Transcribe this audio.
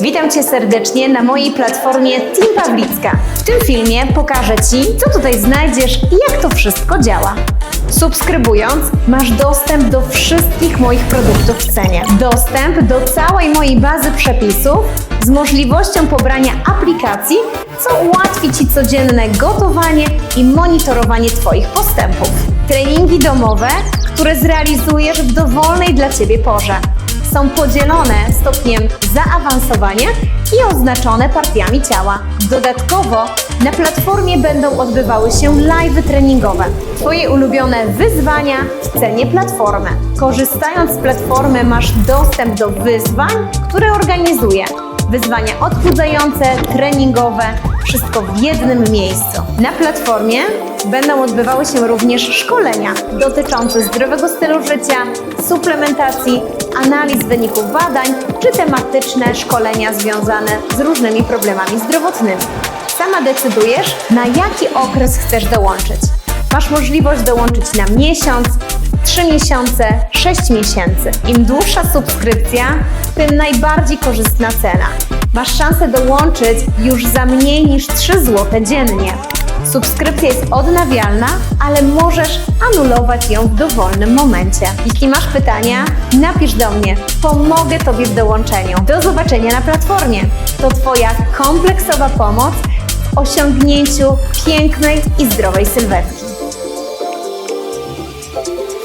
Witam Cię serdecznie na mojej platformie Team Pawlicka. W tym filmie pokażę Ci, co tutaj znajdziesz i jak to wszystko działa. Subskrybując, masz dostęp do wszystkich moich produktów w cenie. Dostęp do całej mojej bazy przepisów z możliwością pobrania aplikacji, co ułatwi Ci codzienne gotowanie i monitorowanie Twoich postępów. Treningi domowe, które zrealizujesz w dowolnej dla Ciebie porze są podzielone stopniem zaawansowania i oznaczone partiami ciała. Dodatkowo na platformie będą odbywały się live treningowe. Twoje ulubione wyzwania w cenie platformy. Korzystając z platformy masz dostęp do wyzwań, które organizuję. Wyzwania odchudzające, treningowe, wszystko w jednym miejscu. Na platformie będą odbywały się również szkolenia dotyczące zdrowego stylu życia, suplementacji, analiz wyników badań czy tematyczne szkolenia związane z różnymi problemami zdrowotnymi. Sama decydujesz, na jaki okres chcesz dołączyć. Masz możliwość dołączyć na miesiąc, 3 miesiące, 6 miesięcy. Im dłuższa subskrypcja, tym najbardziej korzystna cena. Masz szansę dołączyć już za mniej niż 3 zł dziennie. Subskrypcja jest odnawialna, ale możesz anulować ją w dowolnym momencie. Jeśli masz pytania, napisz do mnie. Pomogę Tobie w dołączeniu. Do zobaczenia na platformie. To Twoja kompleksowa pomoc w osiągnięciu pięknej i zdrowej sylwetki.